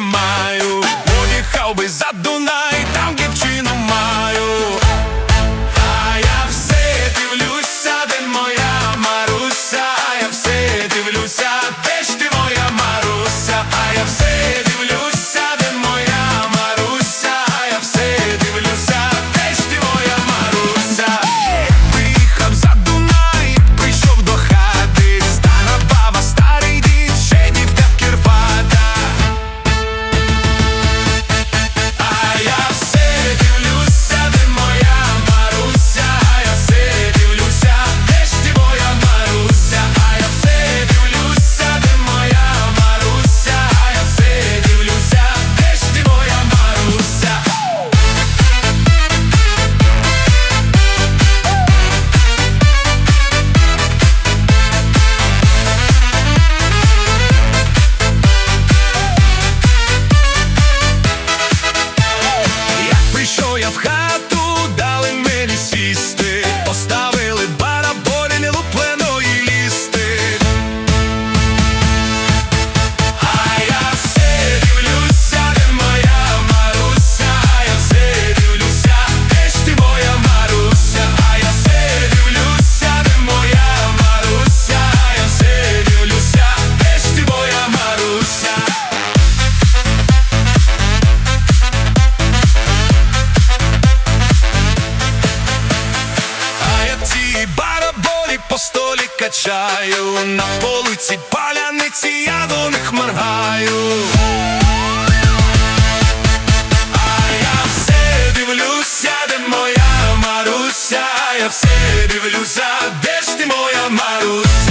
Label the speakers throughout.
Speaker 1: маю. Одіхав би задум читаю на полиці паляниці, я до них моргаю. А я все дивлюся, де моя маруся, я все дивлюся, де ж ти моя маруся.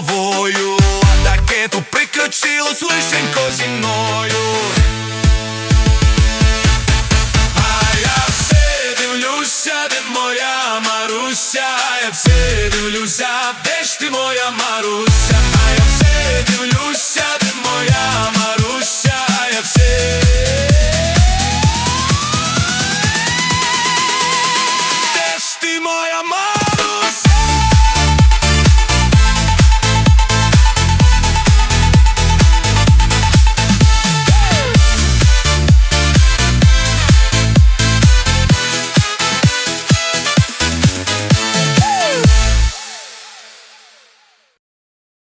Speaker 1: головою, а таке тут приключилось лишенько зі мною.